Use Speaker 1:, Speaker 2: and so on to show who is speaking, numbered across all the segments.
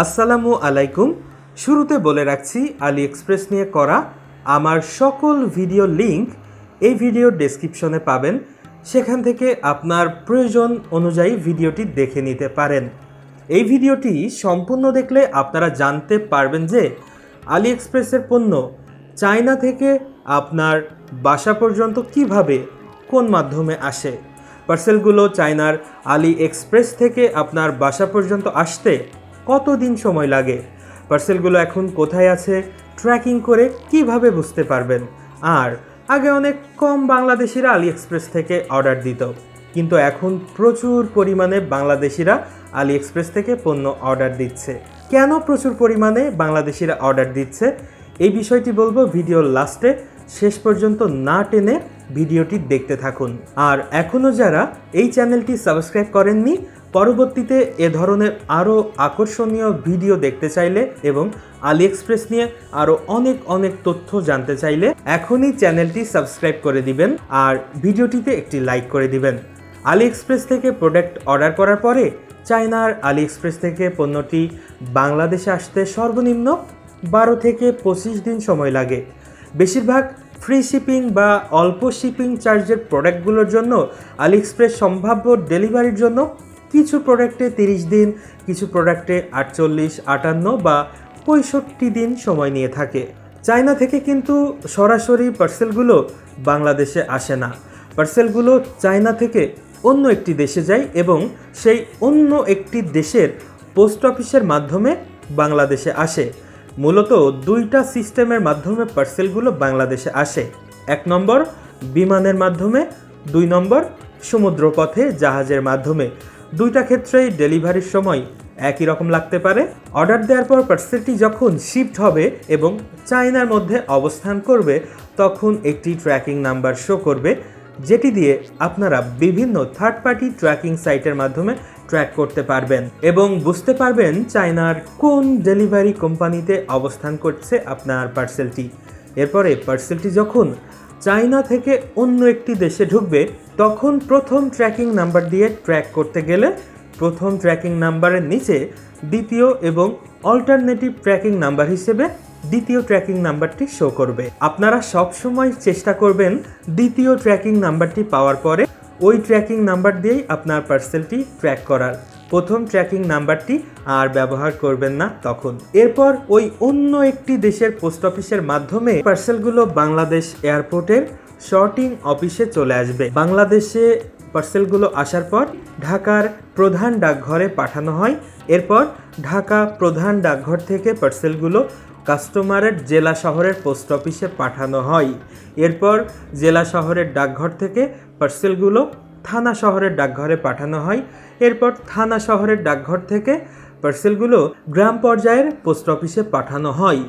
Speaker 1: আসসালামু আলাইকুম। শুরুতে বলে রাখছি আলি এক্সপ্রেস নিয়ে করা আমার সকল ভিডিও লিংক এই ভিডিওর ডেসক্রিপশনে পাবেন। সেখান থেকে আপনার প্রয়োজন অনুযায়ী ভিডিওটি দেখে নিতে পারেন। এই ভিডিওটি সম্পূর্ণ দেখলে আপনারা জানতে পারবেন যে আলি এক্সপ্রেসের পণ্য চায়না থেকে আপনার বাসা পর্যন্ত কীভাবে, কোন মাধ্যমে আসে। পার্সেলগুলো চায়নার আলি এক্সপ্রেস থেকে আপনার বাসা পর্যন্ত আসতে কতদিন সময় লাগে? পার্সেলগুলো এখন কোথায় আছে? ট্র্যাকিং করে কীভাবে বুঝতে পারবেন? আর, আগে অনেক কম বাংলাদেশিরা আলি এক্সপ্রেস থেকে অর্ডার দিত। কিন্তু এখন প্রচুর পরিমাণে বাংলাদেশিরা আলি এক্সপ্রেস থেকে পণ্য অর্ডার দিচ্ছে। কেন প্রচুর পরিমাণে বাংলাদেশিরা অর্ডার দিচ্ছে? এই বিষয়টি বলব ভিডিওর লাস্টে। শেষ পর্যন্ত না টেনে ভিডিওটি দেখতে থাকুন। আর এখনও যারা এই চ্যানেলটি সাবস্ক্রাইব করেননি পরবর্তীতে এ ধরনের আরও আকর্ষণীয় ভিডিও দেখতে চাইলে এবং আলি এক্সপ্রেস নিয়ে আরও অনেক অনেক তথ্য জানতে চাইলে এখনই চ্যানেলটি সাবস্ক্রাইব করে দিবেন আর ভিডিওটিতে একটি লাইক করে দিবেন। আলি এক্সপ্রেস থেকে প্রোডাক্ট অর্ডার করার পরে চায়নার আলি এক্সপ্রেস থেকে পণ্যটি বাংলাদেশে আসতে সর্বনিম্ন বারো থেকে পঁচিশ দিন সময় লাগে। বেশিরভাগ ফ্রি শিপিং বা অল্প শিপিং চার্জের প্রোডাক্টগুলোর জন্য আলি এক্সপ্রেস সম্ভাব্য ডেলিভারির জন্য কিছু প্রোডাক্টে তিরিশ দিন, কিছু প্রোডাক্টে আটচল্লিশ, আটান্ন বা পঁয়ষট্টি দিন সময় নিয়ে থাকে। চায়না থেকে কিন্তু সরাসরি পার্সেলগুলো বাংলাদেশে আসে না। পার্সেলগুলো চায়না থেকে অন্য একটি দেশে যায় এবং সেই অন্য একটি দেশের পোস্ট অফিসের মাধ্যমে বাংলাদেশে আসে। মূলত দুইটা সিস্টেমের মাধ্যমে পার্সেলগুলো বাংলাদেশে আসে। এক নম্বর, বিমানের মাধ্যমে। দুই নম্বর, সমুদ্রপথে জাহাজের মাধ্যমে। দুইটা ক্ষেত্রেই ডেলিভারির সময় একই রকম লাগতে পারে। অর্ডার দেওয়ার পর পার্সেলটি যখন শিফট হবে এবং চায়নার মধ্যে অবস্থান করবে, তখন একটি ট্র্যাকিং নাম্বার শো করবে, যেটি দিয়ে আপনারা বিভিন্ন থার্ড পার্টি ট্র্যাকিং সাইটের মাধ্যমে ট্র্যাক করতে পারবেন এবং বুঝতে পারবেন চায়নার কোন ডেলিভারি কোম্পানিতে অবস্থান করছে আপনার পার্সেলটি এরপরে পার্সেলটি যখন চায়না থেকে অন্য একটি দেশে ঢুকবে তখন প্রথম ট্র্যাকিং নাম্বার দিয়ে ট্র্যাক করতে গেলে প্রথম ট্র্যাকিং নাম্বারের নিচে দ্বিতীয় এবং অল্টারনেটিভ ট্র্যাকিং নাম্বার হিসেবে দ্বিতীয় ট্র্যাকিং নাম্বারটি শো করবে। আপনারা সবসময় চেষ্টা করবেন দ্বিতীয় ট্র্যাকিং নাম্বারটি পাওয়ার পরে ওই ট্র্যাকিং নাম্বার দিয়েই আপনার পার্সেলটি ট্র্যাক করার। প্রথম ট্র্যাকিং নাম্বারটি আর ব্যবহার করবেন না তখন। এরপর ওই অন্য একটি দেশের পোস্ট অফিসের মাধ্যমে পার্সেলগুলো বাংলাদেশ এয়ারপোর্টের শর্টিং অফিসে চলে আসবে। বাংলাদেশে পার্সেলগুলো আসার পর ঢাকার প্রধান ডাকঘরে পাঠানো হয়। এরপর ঢাকা প্রধান ডাকঘর থেকে পার্সেলগুলো কাস্টমারের জেলা শহরের পোস্ট অফিসে পাঠানো হয়। এরপর জেলা শহরের ডাকঘর থেকে পার্সেলগুলো থানা শহরের ডাকঘরে পাঠানো হয়। এরপর থানা শহরের ডাকঘর থেকে পার্সেলগুলো গ্রাম পর্যায়ের পোস্ট অফিসে পাঠানো হয়।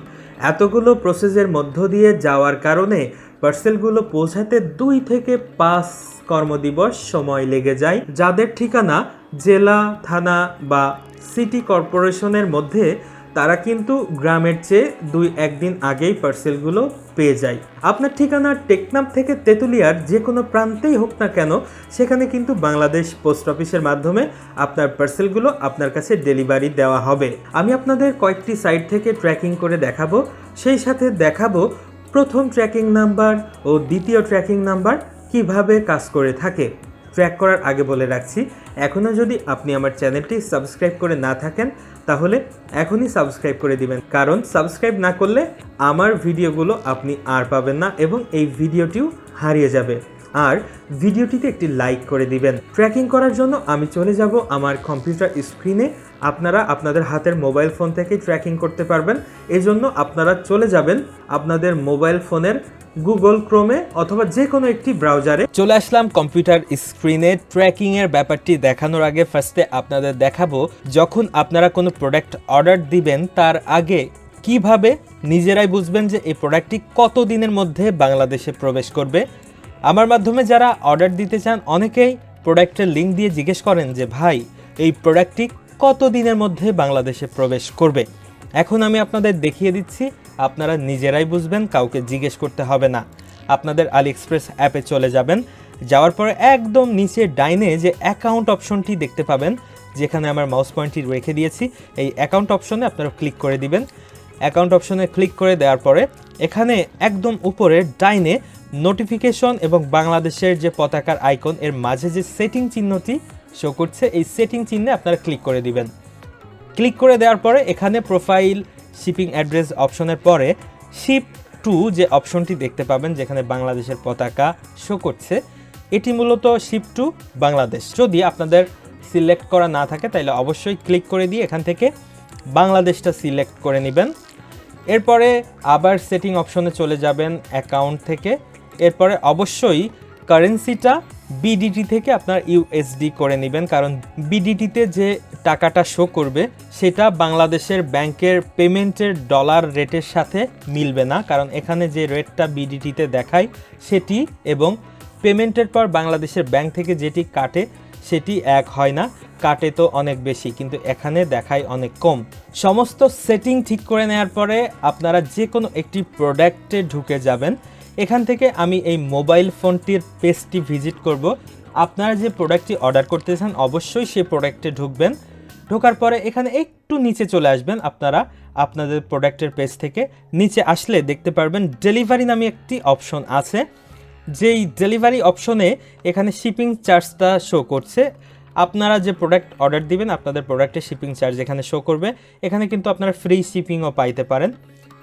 Speaker 1: এতগুলো প্রসেসের মধ্য দিয়ে যাওয়ার কারণে পার্সেলগুলো পৌঁছাতে দুই থেকে পাঁচ কর্মদিবস সময় লেগে যায়, যাদের ঠিকানা জেলা, থানা বা সিটি কর্পোরেশনের মধ্যে। তারা কিন্তু গ্রামের চেয়ে দুই একদিন আগেই পার্সেলগুলো পেয়ে যায়। আপনার ঠিকানা টেকনাম থেকে তেঁতুলিয়ার যে কোনো প্রান্তেই হোক না কেন, সেখানে কিন্তু বাংলাদেশ পোস্ট অফিসের মাধ্যমে আপনার পার্সেলগুলো আপনার কাছে ডেলিভারি দেওয়া হবে। আমি আপনাদের কয়েকটি সাইট থেকে ট্র্যাকিং করে দেখাবো। সেই সাথে দেখাবো প্রথম ট্র্যাকিং নাম্বার ও দ্বিতীয় ট্র্যাকিং নাম্বার কীভাবে কাজ করে থাকে। ট্র্যাক করার আগে বলে রাখছি, এখনও যদি আপনি আমার চ্যানেলটি সাবস্ক্রাইব করে না থাকেন, তাহলে এখনই সাবস্ক্রাইব করে দিবেন। কারণ সাবস্ক্রাইব না করলে আমার ভিডিওগুলো আপনি আর পাবেন না এবং এই ভিডিওটিও হারিয়ে যাবে। আর ভিডিওটিতে একটি লাইক করে দিবেন। ট্র্যাকিং করার জন্য আমি চলে যাব আমার কম্পিউটার স্ক্রিনে। আপনারা আপনাদের হাতের মোবাইল ফোন থেকেই ট্র্যাকিং করতে পারবেন। এজন্য আপনারা চলে যাবেন আপনাদের মোবাইল ফোনের গুগল ক্রোমে অথবা যে কোনো একটি ব্রাউজারে। চলে আসলাম কম্পিউটার স্ক্রিনে। ট্র্যাকিং এর ব্যাপারটি দেখানোর আগে ফার্স্টে আপনাদের দেখাবো, যখন আপনারা কোনো প্রোডাক্ট অর্ডার দিবেন, তার আগে কীভাবে নিজেরাই বুঝবেন যে এই প্রোডাক্টটি কত দিনের মধ্যে বাংলাদেশে প্রবেশ করবে। আমার মাধ্যমে যারা অর্ডার দিতে চান, অনেকেই প্রোডাক্টের লিঙ্ক দিয়ে জিজ্ঞেস করেন যে, ভাই, এই প্রোডাক্টটি কত দিনের মধ্যে বাংলাদেশে প্রবেশ করবে? এখন আমি আপনাদের দেখিয়ে দিচ্ছি, আপনারা নিজেরাই বুঝবেন, কাউকে জিজ্ঞেস করতে হবে না। আপনাদের আলি এক্সপ্রেস অ্যাপে চলে যাবেন। যাওয়ার পরে একদম নিচে ডাইনে যে অ্যাকাউন্ট অপশনটি দেখতে পাবেন, যেখানে আমার মাউস পয়েন্টটি রেখে দিয়েছি, এই অ্যাকাউন্ট অপশনে আপনারা ক্লিক করে দিবেন। অ্যাকাউন্ট অপশনে ক্লিক করে দেওয়ার পরে এখানে একদম উপরে ডাইনে নোটিফিকেশন এবং বাংলাদেশের যে পতাকার আইকন, এর মাঝে যে সেটিং চিহ্নটি শো করছে, এই সেটিং চিহ্নে আপনারা ক্লিক করে দিবেন। ক্লিক করে দেওয়ার পরে এখানে প্রোফাইল শিপিং অ্যাড্রেস অপশনের পরে শিপ টু যে অপশনটি দেখতে পাবেন, যেখানে বাংলাদেশের পতাকা শো করছে, এটি মূলত শিপ টু বাংলাদেশ। যদি আপনাদের সিলেক্ট করা না থাকে, তাহলে অবশ্যই ক্লিক করে দিয়ে এখান থেকে বাংলাদেশটা সিলেক্ট করে নেবেন। এরপরে আবার সেটিং অপশনে চলে যাবেন অ্যাকাউন্ট থেকে। এরপরে অবশ্যই কারেন্সিটা বিডিটি থেকে আপনার ইউএসডি করে নেবেন, কারণ বিডিটিতে যে টাকাটা শো করবে, সেটা বাংলাদেশের ব্যাংকের পেমেন্টের ডলার রেটের সাথে মিলবে না। কারণ এখানে যে রেটটা বিডিটিতে দেখায়, সেটি এবং পেমেন্টের পর বাংলাদেশের ব্যাংক থেকে যেটি কাটে, সেটি এক হয় না। কাটে তো অনেক বেশি, কিন্তু এখানে দেখায় অনেক কম। সমস্ত সেটিং ঠিক করে নেওয়ার পরে আপনারা যে কোনো একটি প্রোডাক্টে ঢুকে যাবেন। এখান থেকে আমি এই মোবাইল ফোনটির পেজটি ভিজিট করব। আপনারা যে প্রোডাক্টটি অর্ডার করতে চান, অবশ্যই সেই প্রোডাক্টে ঢুকবেন। ঢোকার পরে এখানে একটু নিচে চলে আসবেন আপনারা। আপনাদের প্রোডাক্টের পেজ থেকে নিচে আসলে দেখতে পারবেন ডেলিভারি নামে একটি অপশন আছে। যেই ডেলিভারি অপশনে এখানে শিপিং চার্জটা শো করছে। আপনারা যে প্রোডাক্ট অর্ডার দিবেন, আপনাদের প্রোডাক্টের শিপিং চার্জ এখানে শো করবে। এখানে কিন্তু আপনারা ফ্রি শিপিংও পাইতে পারেন।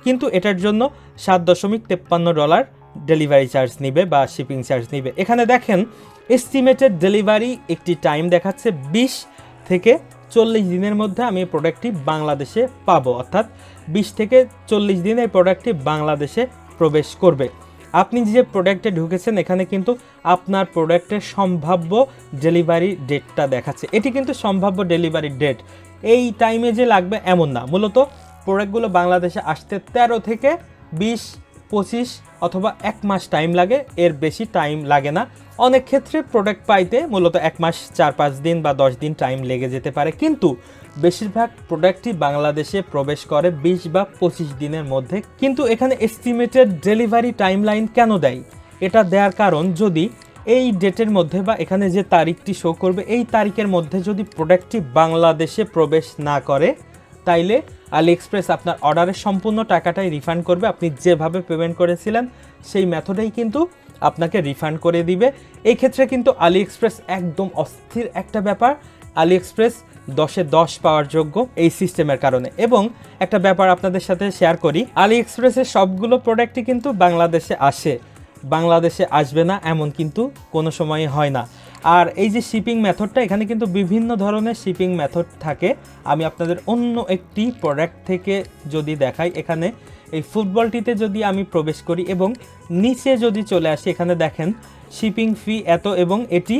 Speaker 1: কিন্তু এটার জন্য সাত দশমিক তেপ্পান্ন ডলার ডেলিভারি চার্জ নিবে বা শিপিং চার্জ নিবে। এখানে দেখেন এস্টিমেটেড ডেলিভারি একটি টাইম দেখাচ্ছে বিশ থেকে চল্লিশ দিনের মধ্যে আমি এই প্রোডাক্টটি বাংলাদেশে পাবো। অর্থাৎ বিশ থেকে চল্লিশ দিনে এই প্রোডাক্টটি বাংলাদেশে প্রবেশ করবে। আপনি যে প্রোডাক্টে ঢুকেছেন, এখানে কিন্তু আপনার প্রোডাক্টের সম্ভাব্য ডেলিভারি ডেটটা দেখাচ্ছে। এটি কিন্তু সম্ভাব্য ডেলিভারি ডেট এই টাইমে যে লাগবে এমন না। মূলত প্রোডাক্টগুলো বাংলাদেশে আসতে তেরো থেকে বিশ, পঁচিশ অথবা এক মাস টাইম লাগে, এর বেশি টাইম লাগে না। অনেক ক্ষেত্রে প্রোডাক্ট পাইতে মূলত এক মাস, চার পাঁচ দিন বা দশ দিন টাইম লেগে যেতে পারে। কিন্তু বেশিরভাগ প্রোডাক্টই বাংলাদেশে প্রবেশ করে বিশ বা পঁচিশ দিনের মধ্যে। কিন্তু এখানে এস্টিমেটেড ডেলিভারি টাইমলাইন কেন দেয়? এটা দেওয়ার কারণ যদি এই ডেটের মধ্যে বা এখানে যে তারিখটি শো করবে, এই তারিখের মধ্যে যদি প্রোডাক্টটি বাংলাদেশে প্রবেশ না করে তাইলে আলি এক্সপ্রেস আপনার অর্ডারের সম্পূর্ণ টাকাটাই রিফান্ড করবে। আপনি যেভাবে পেমেন্ট করেছিলেন, সেই মেথডেই কিন্তু আপনাকে রিফান্ড করে দিবে। এই ক্ষেত্রে কিন্তু আলি এক্সপ্রেস একদম অস্থির একটা ব্যাপার। আলি এক্সপ্রেস দশে দশ পাওয়ার যোগ্য এই সিস্টেমের কারণে। এবং একটা ব্যাপার আপনাদের সাথে শেয়ার করি আলি এক্সপ্রেসের সবগুলো প্রোডাক্টই কিন্তু বাংলাদেশে আসে। বাংলাদেশে আসবে না, এমন কিন্তু কোনো সময় হয় না। আর এই যে শিপিং মেথডটা এখানে কিন্তু বিভিন্ন ধরনের শিপিং মেথড থাকে। আমি আপনাদের অন্য একটি প্রোডাক্ট থেকে যদি দেখাই, এখানে এই ফুটবলটিতে যদি আমি প্রবেশ করি এবং নিচে যদি চলে আসি, এখানে দেখেন শিপিং ফি এত এবং এটি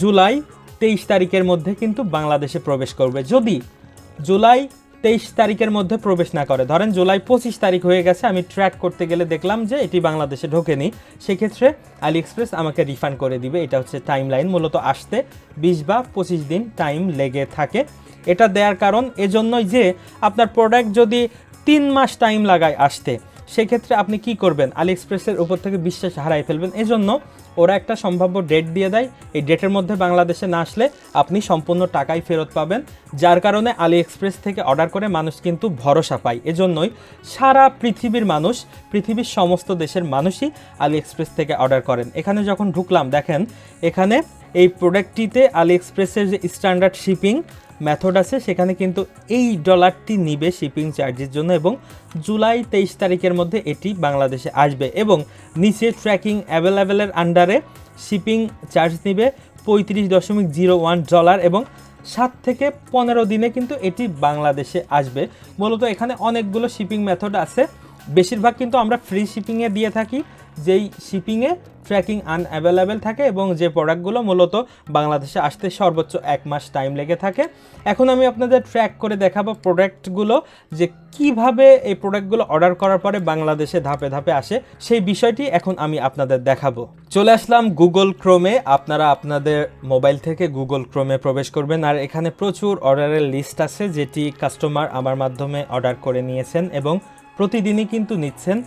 Speaker 1: জুলাই তেইশ তারিখের মধ্যে কিন্তু বাংলাদেশে প্রবেশ করবে। যদি জুলাই তেইশ তারিখের মধ্যে প্রবেশ না করে। ধরেন জুলাই পঁচিশ তারিখ হয়ে গেছে, আমি ট্র্যাক করতে গেলে দেখলাম যে এটি বাংলাদেশে ঢোকেনি। সেক্ষেত্রে আলি এক্সপ্রেস আমাকে রিফান্ড করে দিবে। এটা হচ্ছে টাইম লাইন মূলত আসতে বিশ বা পঁচিশ দিন টাইম লেগে থাকে। এটা দেওয়ার কারণ এজন্যই যে আপনার প্রোডাক্ট যদি তিন মাস টাইম লাগায় আসতে, সেক্ষেত্রে আপনি কি করবেন? আলি এক্সপ্রেসের উপর থেকে বিশ্বাস হারাই ফেলবেন। এজন্য ওরা একটা সম্ভাব্য ডেট দিয়ে দেয়। এই ডেটের মধ্যে বাংলাদেশে না আসলে আপনি সম্পূর্ণ টাকাই ফেরত পাবেন। যার কারণে আলি এক্সপ্রেস থেকে অর্ডার করে মানুষ কিন্তু ভরসা পায়। এজন্যই সারা পৃথিবীর মানুষ, পৃথিবীর সমস্ত দেশের মানুষই আলি এক্সপ্রেস থেকে অর্ডার করেন। এখানে যখন ঢুকলাম, দেখেন, এখানে এই প্রোডাক্টটিতে আলি এক্সপ্রেসের যে স্ট্যান্ডার্ড শিপিং মেথড আছে, সেখানে কিন্তু এই ডলারটি নিবে শিপিং চার্জের জন্য এবং জুলাই তেইশ তারিখের মধ্যে এটি বাংলাদেশে আসবে এবং নিচে ট্র্যাকিং অ্যাভেলেবেলের আন্ডারে শিপিং চার্জ নিবে পঁয়ত্রিশ দশমিক জিরো ওয়ান ডলার এবং সাত থেকে পনেরো দিনে কিন্তু এটি বাংলাদেশে আসবে। মূলত এখানে অনেকগুলো শিপিং মেথড আছে। বেশিরভাগ কিন্তু আমরা ফ্রি শিপিংয়ে দিয়ে থাকি, যেই শিপিংয়ে ট্র্যাকিং আনঅ্যাভেলেবেল থাকে এবং যে প্রোডাক্টগুলো মূলত বাংলাদেশে আসতে সর্বোচ্চ এক মাস টাইম লেগে থাকে। এখন আমি আপনাদের ট্র্যাক করে দেখাবো প্রোডাক্টগুলো যে কীভাবে এই প্রোডাক্টগুলো অর্ডার করার পরে বাংলাদেশে ধাপে ধাপে আসে, সেই বিষয়টি এখন আমি আপনাদের দেখাবো। চলে আসলাম গুগল ক্রোমে আপনারা আপনাদের মোবাইল থেকে গুগল ক্রোমে প্রবেশ করবেন, আর এখানে প্রচুর অর্ডারের লিস্ট আছে যেটি কাস্টমার আমার মাধ্যমে অর্ডার করে নিয়েছেন এবং প্রতিদিনই কিন্তু নিচ্ছেন।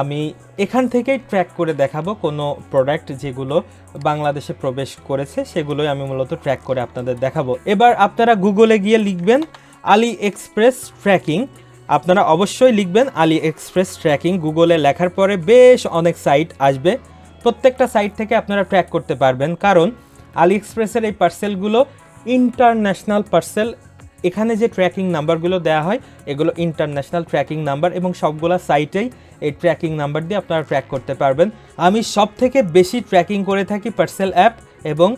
Speaker 1: আমি এখান থেকেই ট্র্যাক করে দেখাবো কোনো প্রোডাক্ট যেগুলো বাংলাদেশে প্রবেশ করেছে, সেগুলোই আমি মূলত ট্র্যাক করে আপনাদের দেখাবো। এবার আপনারা গুগলে গিয়ে লিখবেন আলি এক্সপ্রেস ট্র্যাকিং আপনারা অবশ্যই লিখবেন আলি এক্সপ্রেস ট্র্যাকিং গুগলে লেখার পরে বেশ অনেক সাইট আসবে। প্রত্যেকটা সাইট থেকে আপনারা ট্র্যাক করতে পারবেন। কারণ আলি এক্সপ্রেসের এই পার্সেলগুলো ইন্টারন্যাশনাল পার্সেল এখানে যে ট্র্যাকিং নাম্বারগুলো দেওয়া হয়, এগুলো ইন্টারন্যাশনাল ট্র্যাকিং নাম্বার এবং সবগুলো সাইটেই এই ট্র্যাকিং নাম্বার দিয়ে আপনারা ট্র্যাক করতে পারবেন। আমি সব থেকে বেশি ট্র্যাকিং করে থাকি পার্সেল অ্যাপ এবং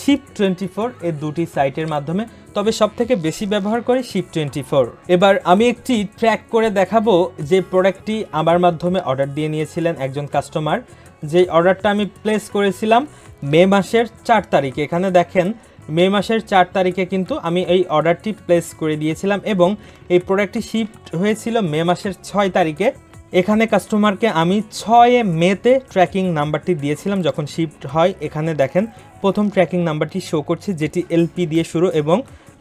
Speaker 1: শিপ টোয়েন্টি ফোর এর দুটি সাইটের মাধ্যমে। তবে সব থেকে বেশি ব্যবহার করি শিপ টোয়েন্টি ফোর এবার আমি একটি ট্র্যাক করে দেখাবো যে প্রোডাক্টটি আমার মাধ্যমে অর্ডার দিয়ে নিয়েছিলেন একজন কাস্টমার যে অর্ডারটা আমি প্লেস করেছিলাম মে মাসের চার তারিখে। এখানে দেখেন মে মাসের চার তারিখে কিন্তু আমি এই অর্ডারটি প্লেস করে দিয়েছিলাম এবং এই প্রোডাক্টটি শিফট হয়েছিল মে মাসের ছয় তারিখে। এখানে কাস্টমারকে আমি ছয় মেতে ট্র্যাকিং নাম্বারটি দিয়েছিলাম যখন শিফট হয়। এখানে দেখেন, প্রথম ট্র্যাকিং নাম্বারটি শো করছে যেটি এলপি দিয়ে শুরু এবং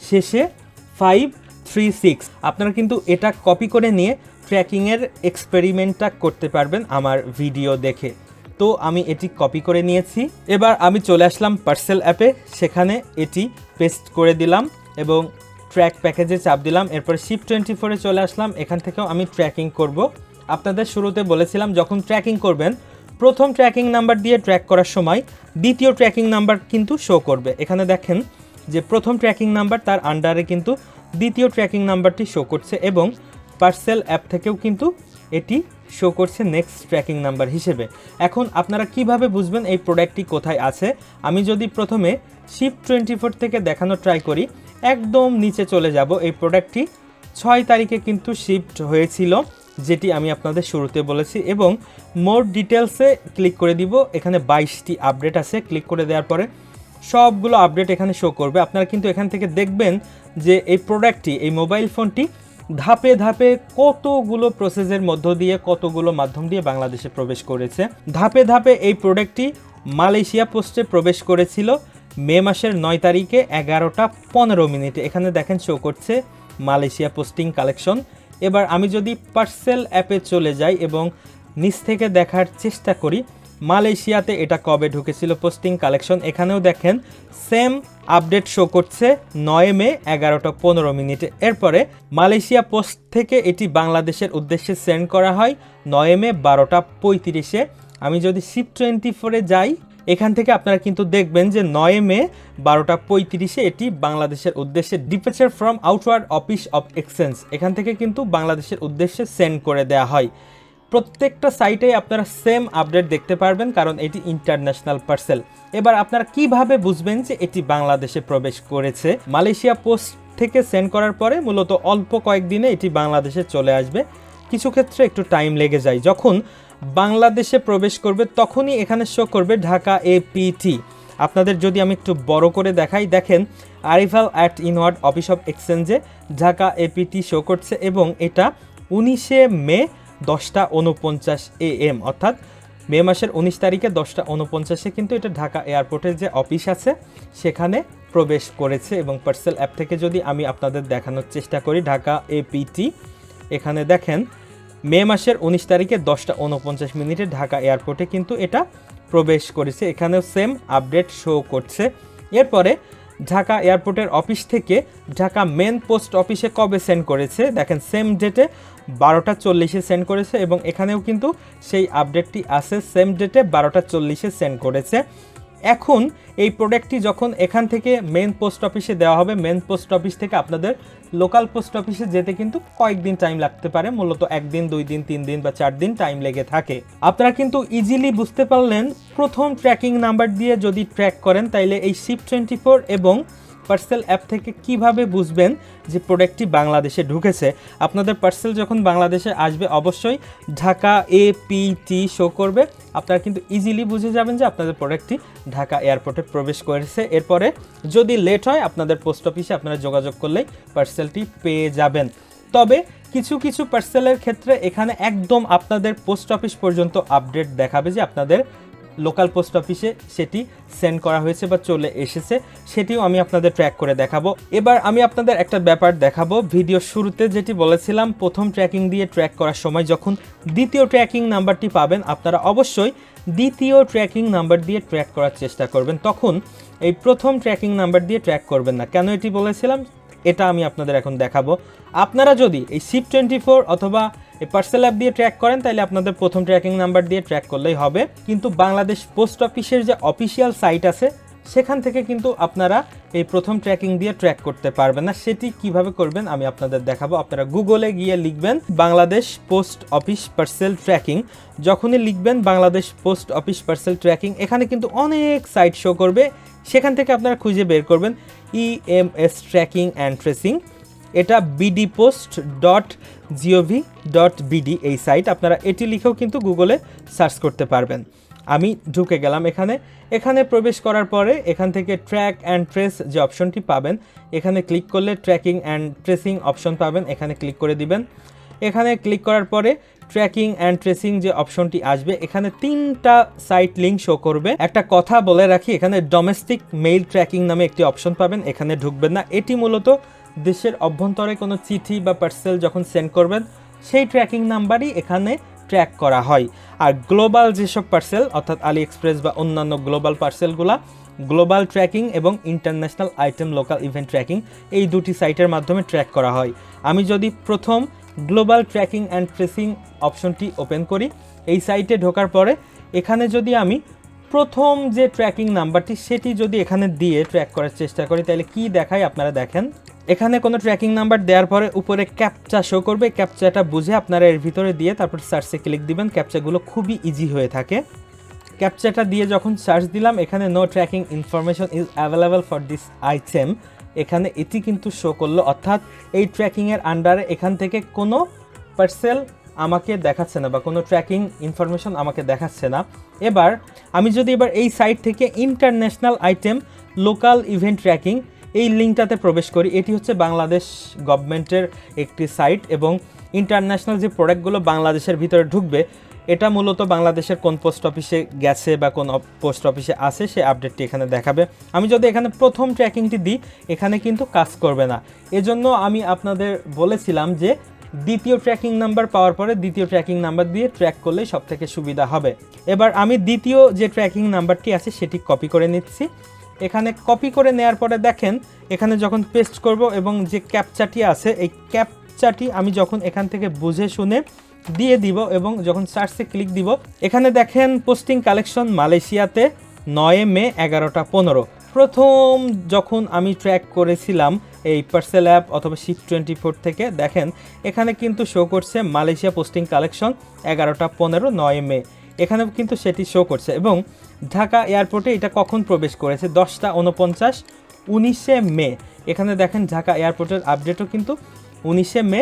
Speaker 1: শেষে ফাইভ থ্রি সিক্স আপনারা কিন্তু এটা কপি করে নিয়ে ট্র্যাকিংয়ের এক্সপেরিমেন্টটা করতে পারবেন আমার ভিডিও দেখে। তো আমি এটি কপি করে নিয়েছি। এবার আমি চলে আসলাম পার্সেল অ্যাপে সেখানে এটি পেস্ট করে দিলাম এবং ট্র্যাক প্যাকেজে চাপ দিলাম। এরপর শিপ টোয়েন্টি ফোরে চলে আসলাম। এখান থেকেও আমি ট্র্যাকিং করব। আপনাদের শুরুতে বলেছিলাম, যখন ট্র্যাকিং করবেন, প্রথম ট্র্যাকিং নাম্বার দিয়ে ট্র্যাক করার সময় দ্বিতীয় ট্র্যাকিং নাম্বার কিন্তু শো করবে। এখানে দেখেন যে প্রথম ট্র্যাকিং নাম্বার তার আন্ডারে কিন্তু দ্বিতীয় ট্র্যাকিং নাম্বারটি শো করছে এবং পার্সেল অ্যাপ থেকেও কিন্তু এটি শো করছে নেক্সট ট্র্যাকিং নাম্বার হিসেবে। এখন আপনারা কীভাবে বুঝবেন এই প্রোডাক্টটি কোথায় আছে? আমি যদি প্রথমে শিপ টোয়েন্টি ফোর থেকে দেখানো ট্রাই করি, একদম নিচে চলে যাব এই প্রোডাক্টটি ছয় তারিখে কিন্তু শিফট হয়েছিল, যেটি আমি আপনাদের শুরুতে বলেছি, এবং মোর ডিটেলসে ক্লিক করে দিব। এখানে বাইশটি আপডেট আছে ক্লিক করে দেওয়ার পরে সবগুলো আপডেট এখানে শো করবে। আপনারা কিন্তু এখান থেকে দেখবেন যে এই প্রোডাক্টটি এই মোবাইল ফোনটি ধাপে ধাপে কতগুলো প্রসেসের মধ্য দিয়ে কতগুলো মাধ্যম দিয়ে বাংলাদেশে প্রবেশ করেছে? ধাপে ধাপে এই প্রোডাক্টটি মালয়েশিয়া পোস্টে প্রবেশ করেছিল মে মাসের নয় তারিখে এগারোটা পনেরো মিনিটে। এখানে দেখেন শো করছে মালয়েশিয়া পোস্টিং কালেকশন এবার আমি যদি পার্সেল অ্যাপে চলে যাই এবং নিচ থেকে দেখার চেষ্টা করি মালয়েশিয়াতে এটা কবে ঢুকেছিল পোস্টিং কালেকশন? এখানেও দেখেন, সেম আপডেট শো করছে নয় মে এগারোটা পনেরো মিনিটে। এরপরে মালয়েশিয়া পোস্ট থেকে এটি বাংলাদেশের উদ্দেশ্যে সেন্ড করা হয় নয় মে বারোটা পঁয়ত্রিশে। আমি যদি শিপ টোয়েন্টি ফোরে যাই, এখান থেকে আপনারা কিন্তু দেখবেন যে নয় মে বারোটা পঁয়ত্রিশে এটি বাংলাদেশের উদ্দেশ্যে departure from outward office of exchange এখান থেকে কিন্তু বাংলাদেশের উদ্দেশ্যে সেন্ড করে দেওয়া হয়। প্রত্যেকটা সাইটেই আপনারা সেম আপডেট দেখতে পারবেন, কারণ এটি ইন্টারন্যাশনাল পার্সেল এবার আপনারা কীভাবে বুঝবেন যে এটি বাংলাদেশে প্রবেশ করেছে? মালয়েশিয়া পোস্ট থেকে সেন্ড করার পরে মূলত অল্প কয়েকদিনে এটি বাংলাদেশে চলে আসবে। কিছু ক্ষেত্রে একটু টাইম লেগে যায়। যখন বাংলাদেশে প্রবেশ করবে, তখনই এখানে শো করবে ঢাকা এপিটি আপনাদের যদি আমি একটু বড় করে দেখাই, দেখেন arrival at inward office of এক্সচেঞ্জে ঢাকা এপিটি শো করছে এবং এটা উনিশে মে দশটা উনপঞ্চাশ এ এম অর্থাৎ মে মাসের উনিশ তারিখে দশটা উনপঞ্চাশে কিন্তু এটা ঢাকা এয়ারপোর্টের যে অফিস আছে, সেখানে প্রবেশ করেছে এবং পার্সেল অ্যাপ থেকে যদি আমি আপনাদের দেখানোর চেষ্টা করি, ঢাকা এপিটি এখানে দেখেন, মে মাসের উনিশ তারিখে দশটা উনপঞ্চাশ মিনিটে ঢাকা এয়ারপোর্টে কিন্তু এটা প্রবেশ করেছে। এখানেও সেম আপডেট শো করছে। এরপরে ঢাকা এয়ারপোর্টের অফিস থেকে ঢাকা মেন পোস্ট অফিসে কবে সেন্ড করেছে? দেখেন সেম ডেটে বারোটা চল্লিশে সেন্ড করেছে এবং এখানেও কিন্তু সেই আপডেটটি আছে। সেম ডেটে বারোটা চল্লিশে সেন্ড করেছে। এখন এই প্রোডাক্টটি যখন এখান থেকে মেন পোস্ট অফিসে দেওয়া হবে মেন পোস্ট অফিস থেকে আপনাদের লোকাল পোস্ট অফিসে যেতে কিন্তু কয়েকদিন টাইম লাগতে পারে, মূলত একদিন, দুই দিন, তিন দিন বা চার দিন টাইম লেগে থাকে। আপনারা কিন্তু ইজিলি বুঝতে পারলেন প্রথম ট্র্যাকিং নাম্বার দিয়ে যদি ট্র্যাক করেন, তাইলে এই শিপ টোয়েন্টি ফোর এবং পার্সেল অ্যাপ থেকে কীভাবে বুঝবেন যে প্রোডাক্টটি বাংলাদেশে ঢুকেছে? আপনাদের পার্সেল যখন বাংলাদেশে আসবে, অবশ্যই Dhaka A P T show করবে। আপনারা কিন্তু ইজিলি বুঝে যাবেন যে আপনাদের প্রোডাক্টটি ঢাকা এয়ারপোর্টে প্রবেশ করেছে। এরপরে যদি লেট হয়, আপনাদের পোস্ট অফিসে আপনারা যোগাযোগ করলেই পার্সেলটি পেয়ে যাবেন। তবে কিছু কিছু পার্সেলের ক্ষেত্রে এখানে একদম আপনাদের পোস্ট অফিস পর্যন্ত আপডেট দেখাবে যে আপনাদের লোকাল পোস্ট অফিসে সেটি সেন্ড করা হয়েছে বা চলে এসেছে, সেটিও আমি আপনাদের ট্র্যাক করে দেখাবো। এবার আমি আপনাদের একটা ব্যাপার দেখাবো। ভিডিও শুরুতে যেটি বলেছিলাম, প্রথম ট্র্যাকিং দিয়ে ট্র্যাক করার সময় যখন দ্বিতীয় ট্র্যাকিং নাম্বারটি পাবেন, আপনারা অবশ্যই দ্বিতীয় ট্র্যাকিং নাম্বার দিয়ে ট্র্যাক করার চেষ্টা করবেন। তখন এই প্রথম ট্র্যাকিং নাম্বার দিয়ে ট্র্যাক করবেন না। কেন এটি বলেছিলাম? এটা আমি আপনাদের এখন দেখাবো। আপনারা যদি এই সিপ টোয়েন্টি ফোর অথবা এই পার্সেল অ্যাপ দিয়ে ট্র্যাক করেন তাহলে আপনাদের প্রথম ট্র্যাকিং নাম্বার দিয়ে ট্র্যাক করলেই হবে। কিন্তু বাংলাদেশ পোস্ট অফিসের যে অফিসিয়াল সাইট আছে, সেখান থেকে কিন্তু আপনারা এই প্রথম ট্র্যাকিং দিয়ে ট্র্যাক করতে পারবেন না। সেটি কীভাবে করবেন আমি আপনাদের দেখাবো। আপনারা গুগলে গিয়ে লিখবেন, Bangladesh post office parcel tracking যখনই লিখবেন, Bangladesh post office parcel tracking এখানে কিন্তু অনেক সাইট শো করবে। সেখান থেকে আপনারা খুঁজে বের করবেন ইএমএস ট্র্যাকিং অ্যান্ড ট্রেসিং এটা BD post dot GOV dot BD এই সাইট আপনারা এটি লিখেও কিন্তু গুগলে সার্চ করতে পারবেন। আমি ঢুকে গেলাম এখানে। এখানে প্রবেশ করার পরে এখান থেকে ট্র্যাক অ্যান্ড ট্রেস যে অপশনটি পাবেন, এখানে ক্লিক করলে ট্র্যাকিং অ্যান্ড ট্রেসিং অপশন পাবেন, এখানে ক্লিক করে দিবেন। এখানে ক্লিক করার পরে ট্র্যাকিং অ্যান্ড ট্রেসিং যে অপশনটি আসবে, এখানে তিনটা সাইট লিঙ্ক শো করবে। একটা কথা বলে রাখি, এখানে ডোমেস্টিক মেইল ট্র্যাকিং নামে একটি অপশন পাবেন, এখানে ঢুকবেন না। এটি মূলত দেশের অভ্যন্তরে কোনো চিঠি বা পার্সেল যখন সেন্ড করবেন, সেই ট্র্যাকিং নাম্বারই এখানে ট্র্যাক করা হয়। আর গ্লোবাল যেসব পার্সেল অর্থাৎ আলি এক্সপ্রেস বা অন্যান্য গ্লোবাল পার্সেলগুলা গ্লোবাল ট্র্যাকিং এবং international item local event tracking এই দুটি সাইটের মাধ্যমে ট্র্যাক করা হয়। আমি যদি প্রথম গ্লোবাল ট্র্যাকিং অ্যান্ড ট্রেসিং অপশনটি ওপেন করি, এই সাইটে ঢোকার পরে, এখানে যদি আমি প্রথম যে ট্র্যাকিং নাম্বারটি, সেটি যদি এখানে দিয়ে ট্র্যাক করার চেষ্টা করি, তাহলে কি দেখায় আপনারা দেখেন? এখানে কোনো ট্র্যাকিং নাম্বার দেওয়ার পরে উপরে ক্যাপচা শো করবে। ক্যাপচাটা বুঝে আপনারা এর ভিতরে দিয়ে তারপর সার্চে ক্লিক দিবেন। ক্যাপচাগুলো খুবই ইজি হয়ে থাকে। ক্যাপচাটা দিয়ে যখন সার্চ দিলাম, এখানে no tracking information is available for this item এখানে এটি কিন্তু শো করল। অর্থাৎ এই ট্র্যাকিংয়ের আন্ডারে এখান থেকে কোনো পার্সেল আমাকে দেখাচ্ছে না বা কোনো ট্র্যাকিং ইনফরমেশন আমাকে দেখাচ্ছে না। এবার আমি যদি এবার এই সাইট থেকে international item local event tracking এই লিঙ্কটাতে প্রবেশ করি, এটি হচ্ছে বাংলাদেশ গভর্নমেন্টের একটি সাইট এবং ইন্টারন্যাশনাল যে প্রোডাক্টগুলো বাংলাদেশের ভিতরে ঢুকবে, এটা মূলত বাংলাদেশের কোন পোস্ট অফিসে গেছে বা কোন পোস্ট অফিসে আছে, সে আপডেটটি এখানে দেখাবে। আমি যদি এখানে প্রথম ট্র্যাকিংটি দিই, এখানে কিন্তু কাজ করবে না। এজন্য আমি আপনাদের বলেছিলাম যে দ্বিতীয় ট্র্যাকিং নাম্বার পাওয়ার পরে দ্বিতীয় ট্র্যাকিং নাম্বার দিয়ে ট্র্যাক করলে সব থেকে সুবিধা হবে। এবার আমি দ্বিতীয় যে ট্র্যাকিং নাম্বারটি আছে সেটি কপি করে নিচ্ছি। এখানে কপি করে নেওয়ার পরে দেখেন, এখানে যখন পেস্ট করব এবং যে ক্যাপচাটি আছে, এই ক্যাপচাটি আমি যখন এখান থেকে বুঝে শুনে দিয়ে দিব এবং যখন সার্চে ক্লিক দিব, এখানে দেখেন পোস্টিং কালেকশন মালয়েশিয়াতে নয় মে এগারোটা পনেরো। প্রথম যখন আমি ট্র্যাক করেছিলাম এই পার্সেল অ্যাপ অথবা শিপ টোয়েন্টি ফোর থেকে, দেখেন, এখানে কিন্তু শো করছে মালয়েশিয়া পোস্টিং কালেকশন এগারোটা, পনেরো, নয় মে। এখানে কিন্তু সেটি শো করছে এবং ঢাকা এয়ারপোর্টে এটা কখন প্রবেশ করেছে? দশটা উনপঞ্চাশ, উনিশে মে। এখানে দেখেন, ঢাকা এয়ারপোর্টের আপডেটও কিন্তু উনিশে মে,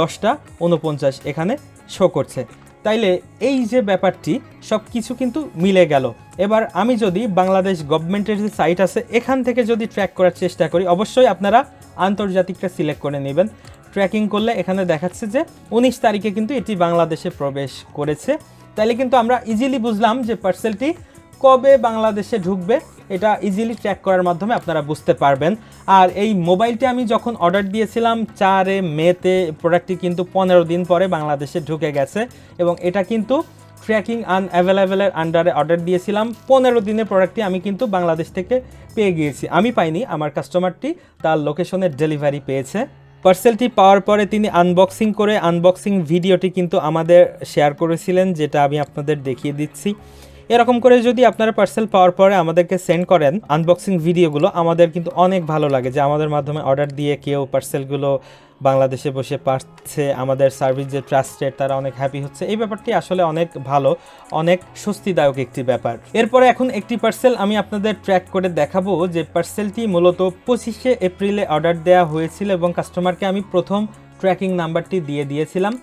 Speaker 1: দশটা উনপঞ্চাশ এখানে শো করছে। তাইলে এই যে ব্যাপারটি, সব কিছু কিন্তু মিলে গেল। এবার আমি যদি বাংলাদেশ গভর্নমেন্টের যে সাইট আছে, এখান থেকে যদি ট্র্যাক করার চেষ্টা করি, অবশ্যই আপনারা আন্তর্জাতিকটা সিলেক্ট করে নেবেন। ট্র্যাকিং করলে এখানে দেখাচ্ছে যে উনিশ তারিখে কিন্তু এটি বাংলাদেশে প্রবেশ করেছে। তাইলে কিন্তু আমরা ইজিলি বুঝলাম যে পার্সেলটি কবে বাংলাদেশে ঢুকবে। এটা ইজিলি ট্র্যাক করার মাধ্যমে আপনারা বুঝতে পারবেন। আর এই মোবাইলটি আমি যখন অর্ডার দিয়েছিলাম, চারে মেতে প্রোডাক্টটি কিন্তু পনেরো দিন পরে বাংলাদেশে ঢুকে গেছে এবং এটা কিন্তু ট্র্যাকিং আন অ্যাভেলেবেলের আন্ডারে অর্ডার দিয়েছিলাম। পনেরো দিনের প্রোডাক্টটি আমি কিন্তু বাংলাদেশ থেকে পেয়ে গিয়েছি। আমি পাইনি, আমার কাস্টমারটি তার লোকেশনের ডেলিভারি পেয়েছে। পার্সেলটি পাওয়ার পরে তিনি আনবক্সিং করে আনবক্সিং ভিডিওটি কিন্তু আমাদের শেয়ার করেছিলেন, যেটা আমি আপনাদের দেখিয়ে দিচ্ছি। এরকম করে যদি আপনারা পার্সেল পাওয়ার পরে আমাদেরকে সেন্ড করেন আনবক্সিং ভিডিওগুলো আমাদের কিন্তু অনেক ভালো লাগে যে আমাদের মাধ্যমে অর্ডার দিয়ে কেউ পার্সেলগুলো বাংলাদেশে বসে পারছে আমাদের সার্ভিস যে ট্রাস্টেড তারা অনেক হ্যাপি হচ্ছে। এই ব্যাপারটি আসলে অনেক ভালো, অনেক স্বস্তিদায়ক একটি ব্যাপার। এরপরে এখন একটি পার্সেল আমি আপনাদের ট্র্যাক করে দেখাবো যে পার্সেলটি মূলত পঁচিশে এপ্রিলে অর্ডার দেওয়া হয়েছিল এবং কাস্টমারকে আমি প্রথম ট্র্যাকিং নাম্বারটি দিয়ে দিয়েছিলাম।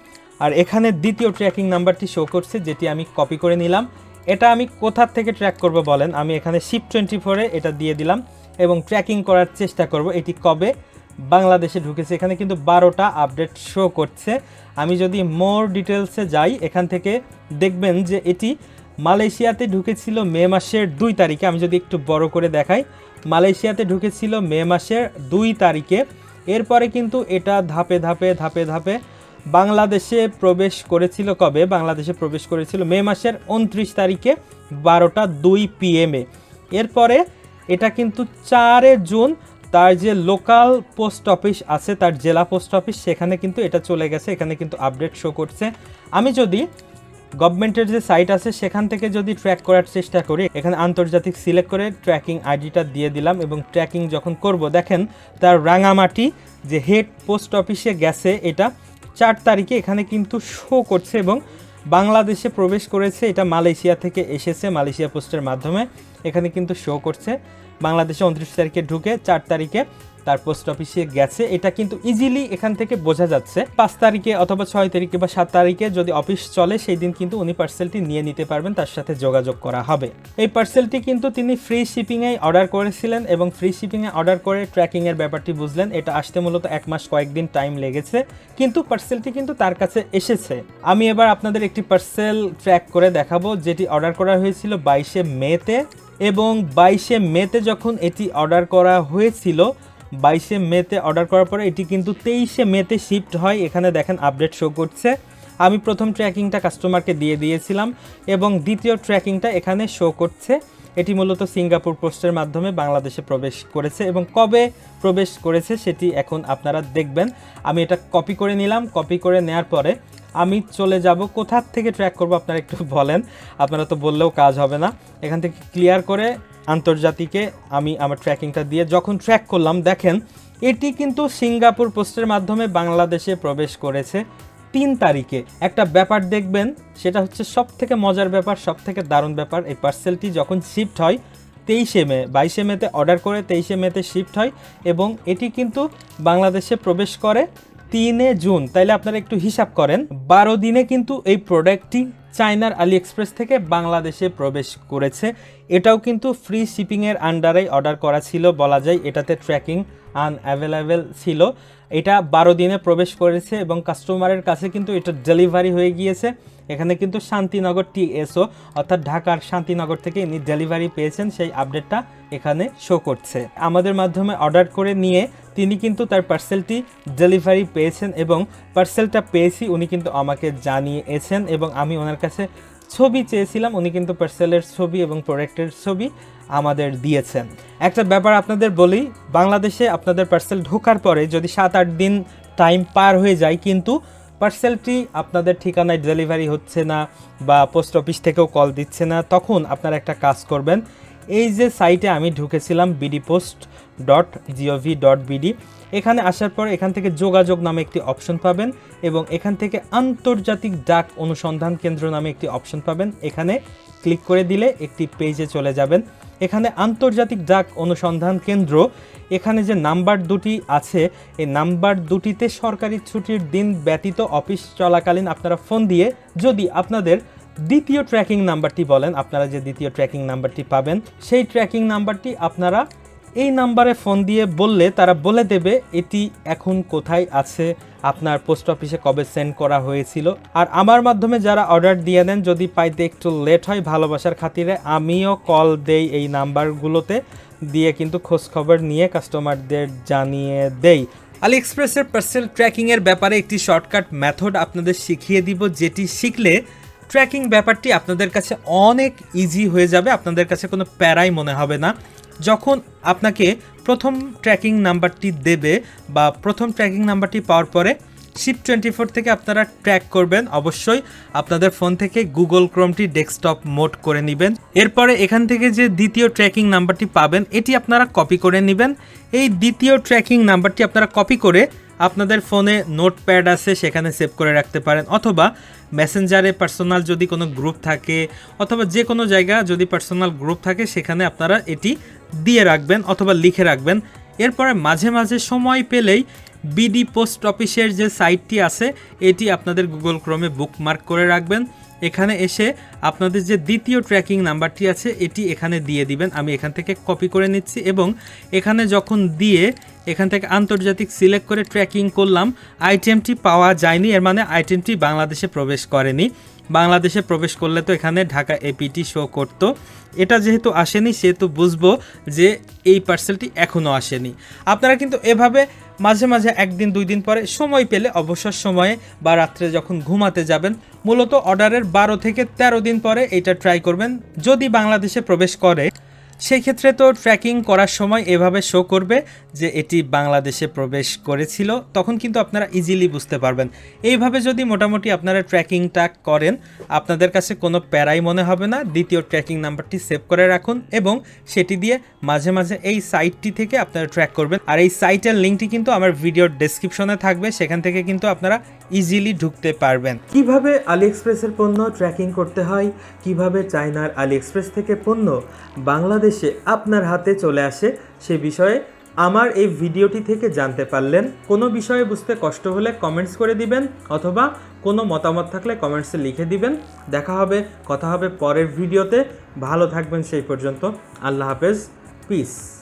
Speaker 1: আর এখানে দ্বিতীয় ট্র্যাকিং নাম্বারটি শো করছে, যেটি আমি কপি করে নিলাম। এটা আমি কোথার থেকে ট্র্যাক করব বলেন? আমি এখানে শিপ টোয়েন্টি ফোরে এটা দিয়ে দিলাম এবং ট্র্যাকিং করার চেষ্টা করব। এটি কবে? বাংলাদেশে ঢুকেছে। এখানে কিন্তু বারোটা আপডেট শো করছে। আমি যদি মোর ডিটেলসে যাই, এখান থেকে দেখবেন যে এটি মালয়েশিয়াতে ঢুকেছিল মে মাসের দুই তারিখে। আমি যদি একটু বড় করে দেখাই, মালয়েশিয়াতে ঢুকেছিল মে মাসের দুই তারিখে। এরপরে কিন্তু এটা ধাপে ধাপে ধাপে ধাপে বাংলাদেশে প্রবেশ করেছিল কবে? বাংলাদেশে প্রবেশ করেছিল মে মাসের উনত্রিশ তারিখে বারোটা দুই পিএমে এরপরে এটা কিন্তু চারে জুন, তার যে লোকাল পোস্ট অফিস আছে, তার জেলা পোস্ট অফিস, সেখানে কিন্তু এটা চলে গেছে, এখানে কিন্তু আপডেট শো করছে। আমি যদি গভর্নমেন্টের যে সাইট আছে, সেখান থেকে যদি ট্র্যাক করার চেষ্টা করি, এখানে আন্তর্জাতিক সিলেক্ট করে ট্র্যাকিং আইডিটা দিয়ে দিলাম এবং ট্র্যাকিং যখন করব, দেখেন তার রাঙামাটি যে হেড পোস্ট অফিসে গেছে এটা চার তারিখে এখানে কিন্তু শো করছে এবং বাংলাদেশে প্রবেশ করেছে। এটা মালয়েশিয়া থেকে এসেছে, মালয়েশিয়া পোস্টের মাধ্যমে। এখানে কিন্তু শো করছে। বাংলাদেশে উনত্রিশ তারিখে ঢুকে চার তারিখে তার পোস্ট অফিসে গেছে। এটা কিন্তু ইজিলি এখান থেকে বোঝা যাচ্ছে। পাঁচ তারিখে অথবা ছয় তারিখে বা সাত তারিখে যদি অফিস চলে, সেই দিন কিন্তু উনি পার্সেলটি নিয়ে নিতে পারবেন, তার সাথে যোগাযোগ করা হবে। এই পার্সেলটি কিন্তু তিনি ফ্রি শিপিংয়ে অর্ডার করেছিলেন এবং ফ্রি শিপিংয়ে অর্ডার করে ট্র্যাকিংয়ের ব্যাপারটি বুঝলেন। এটা আসতে মূলত এক মাস কয়েকদিন টাইম লেগেছে। কিন্তু পার্সেলটি কিন্তু তার কাছে এসেছে। আমি এবার আপনাদের একটি পার্সেল ট্র্যাক করে দেখাবো, যেটি অর্ডার করা হয়েছিল বাইশে মেতে। এবং বাইশে মেতে যখন এটি অর্ডার করা হয়েছিল বাইশে মেতে অর্ডার করার পরে এটি কিন্তু তেইশে মেতে শিফট হয়। এখানে দেখেন আপডেট শো করছে। আমি প্রথম ট্র্যাকিংটা কাস্টমারকে দিয়ে দিয়েছিলাম এবং দ্বিতীয় ট্র্যাকিংটা এখানে শো করছে। এটি মূলত সিঙ্গাপুর পোস্টের মাধ্যমে বাংলাদেশে প্রবেশ করেছে এবং কবে প্রবেশ করেছে সেটি এখন আপনারা দেখবেন। আমি এটা কপি করে নিলাম। কপি করে নেওয়ার পরে আমি চলে যাব। কোথার থেকে ট্র্যাক করব আপনারা একটু বলেন। আপনারা তো বললেও কাজ হবে না। এখান থেকে ক্লিয়ার করে আন্তর্জাতিকে আমি আমার ট্র্যাকিংটা দিয়ে যখন ট্র্যাক করলাম, দেখেন, এটি কিন্তু সিঙ্গাপুর পোস্টের মাধ্যমে বাংলাদেশে প্রবেশ করেছে তিন তারিখে। একটা ব্যাপার দেখবেন, সেটা হচ্ছে সব থেকে মজার ব্যাপার সব থেকে দারুণ ব্যাপার, এই পার্সেলটি যখন শিফট হয় তেইশে মে, বাইশে মেতে অর্ডার করে তেইশে মেতে শিফট হয় এবং এটি কিন্তু বাংলাদেশে প্রবেশ করে তিনে জুন, তাইলে আপনারা একটু হিসাব করেন, বারো দিনে কিন্তু এই প্রোডাক্টটি চায়নার আলি এক্সপ্রেস থেকে বাংলাদেশে প্রবেশ করেছে। এটাও কিন্তু ফ্রি শিপিংয়ের আন্ডারেই অর্ডার করা ছিল, বলা যায় এটাতে ট্র্যাকিং আনঅ্যাভেলেবেল ছিল। এটা বারো দিনে প্রবেশ করেছে এবং কাস্টমারের কাছে কিন্তু এটা ডেলিভারি হয়ে গিয়েছে। এখানে কিন্তু শান্তিনগর টিএসও অর্থাৎ ঢাকার শান্তিনগর থেকে ইনি ডেলিভারি পেয়েছেন, সেই আপডেটটা এখানে শো করছে। আমাদের মাধ্যমে অর্ডার করে নিয়ে তিনি কিন্তু তার পার্সেলটি ডেলিভারি পেয়েছেন এবং পার্সেলটা পেয়েছি উনি কিন্তু আমাকে জানিয়েছেন এবং আমি ওনার কাছে ছবি চেয়েছিলাম, উনি কিন্তু পার্সেলের ছবি এবং প্রোডাক্টের ছবি আমাদের দিয়েছেন। একটা ব্যাপার আপনাদের বলি, বাংলাদেশে আপনাদের পার্সেল ঢোকার পরে যদি সাত আট দিন টাইম পার হয়ে যায়, কিন্তু পার্সেলটি আপনাদের ঠিকানায় ডেলিভারি হচ্ছে না বা পোস্ট অফিস থেকেও কল দিচ্ছে না, তখন আপনারা একটা কাজ করবেন এই যে সাইটে আমি ঢুকেছিলাম BD post dot GOV dot BD এখানে আসার পর এখান থেকে যোগাযোগ নামে একটি অপশন পাবেন এবং এখান থেকে আন্তর্জাতিক ডাক অনুসন্ধান কেন্দ্র নামে একটি অপশন পাবেন। এখানে ক্লিক করে দিলে একটি পেজে চলে যাবেন। এখানে আন্তর্জাতিক ডাক অনুসন্ধান কেন্দ্র, এখানে যে নাম্বার দুটি আছে, এই নাম্বার দুটিতে সরকারি ছুটির দিন ব্যতীত অফিস চলাকালীন আপনারা ফোন দিয়ে যদি আপনাদের দ্বিতীয় ট্র্যাকিং নাম্বারটি বলেন, আপনারা যে দ্বিতীয় ট্র্যাকিং নাম্বারটি পাবেন, সেই ট্র্যাকিং নাম্বারটি আপনারা এই নাম্বারে ফোন দিয়ে বললে, তারা বলে দেবে, এটি এখন কোথায় আছে? আপনার পোস্ট অফিসে কবে সেন্ড করা হয়েছিল? আর আমার মাধ্যমে যারা অর্ডার দিয়ে দেন, যদি পাইতে একটু লেট হয় ভালোবাসার খাতিরে, আমিও কল দেই এই নাম্বারগুলোতে দিয়ে কিন্তু খোঁজখবর নিয়ে কাস্টমারদের জানিয়ে দেই। আলি এক্সপ্রেসের পার্সেল ট্র্যাকিংয়ের ব্যাপারে একটি শর্টকাট মেথড আপনাদের শিখিয়ে দিব, যেটি শিখলে ট্র্যাকিং ব্যাপারটি আপনাদের কাছে অনেক ইজি হয়ে যাবে, আপনাদের কাছে কোনো প্যারাই মনে হবে না। যখন আপনাকে প্রথম ট্র্যাকিং নাম্বারটি দেবে বা প্রথম ট্র্যাকিং নাম্বারটি পাওয়ার পরে শিপ টোয়েন্টি ফোর থেকে আপনারা ট্র্যাক করবেন। অবশ্যই আপনাদের ফোন থেকে গুগল ক্রোমটি ডেস্কটপ মোড করে নেবেন। এরপরে এখান থেকে যে দ্বিতীয় ট্র্যাকিং নাম্বারটি পাবেন, এটি আপনারা কপি করে নেবেন। এই দ্বিতীয় ট্র্যাকিং নাম্বারটি আপনারা কপি করে আপনাদের ফোনে নোটপ্যাড আছে, সেখানে সেভ করে রাখতে পারেন। অথবা মেসেঞ্জারে পার্সোনাল যদি কোনো গ্রুপ থাকে, অথবা যে কোনো জায়গা যদি পার্সোনাল গ্রুপ থাকে, সেখানে আপনারা এটি দিয়ে রাখবেন অথবা লিখে রাখবেন। এরপরে মাঝে মাঝে সময় পেলেই বিডি পোস্ট অফিসের যে সাইটটি আছে, এটি আপনাদের গুগল ক্রমে বুকমার্ক করে রাখবেন। এখানে এসে আপনাদের যে দ্বিতীয় ট্র্যাকিং নাম্বারটি আছে, এটি এখানে দিয়ে দিবেন। আমি এখান থেকে কপি করে নিচ্ছি এবং এখানে যখন দিয়ে এখান থেকে আন্তর্জাতিক সিলেক্ট করে ট্র্যাকিং করলাম আইটেমটি পাওয়া যায়নি। এর মানে আইটেমটি বাংলাদেশে প্রবেশ করেনি। বাংলাদেশে প্রবেশ করলে তো এখানে ঢাকা এপিটি শো করতো। এটা যেহেতু আসেনি, সেহেতু বুঝব যে এই পার্সেলটি এখনও আসেনি। আপনারা কিন্তু এভাবে মাঝে মাঝে একদিন, দুই দিন পরে সময় পেলে অবসর সময়ে বা রাত্রে যখন ঘুমাতে যাবেন, মূলত অর্ডারের বারো থেকে তেরো দিন পরে এটা ট্রাই করবেন। যদি বাংলাদেশে প্রবেশ করে সেই ক্ষেত্রে তো ট্র্যাকিং করার সময় এভাবে শো করবে যে এটি বাংলাদেশে প্রবেশ করেছিল, তখন কিন্তু আপনারা ইজিলি বুঝতে পারবেন। এইভাবে যদি মোটামুটি আপনারা ট্র্যাকিংটা করেন, আপনাদের কাছে কোনো প্যারাই মনে হবে না। দ্বিতীয় ট্র্যাকিং নাম্বারটি সেভ করে রাখুন এবং সেটি দিয়ে মাঝে মাঝে এই সাইটটি থেকে আপনারা ট্র্যাক করবেন। আর এই সাইটের লিঙ্কটি কিন্তু আমার ভিডিওর ডেসক্রিপশনে থাকবে। সেখান থেকে কিন্তু আপনারা ইজিলি ঢুকতে পারবেন। কীভাবে আলি এক্সপ্রেসের পণ্য ট্র্যাকিং করতে হয়, কীভাবে চায়নার আলি এক্সপ্রেস থেকে পণ্য বাংলাদেশে আপনার হাতে চলে আসে, সে বিষয়ে আমার এই ভিডিওটি থেকে জানতে পারলেন। কোনো বিষয়ে বুঝতে কষ্ট হলে কমেন্টস করে দিবেন, অথবা কোনো মতামত থাকলে কমেন্টসে লিখে দিবেন। দেখা হবে, কথা হবে পরের ভিডিওতে। ভালো থাকবেন সেই পর্যন্ত। আল্লাহ হাফেজ। পিস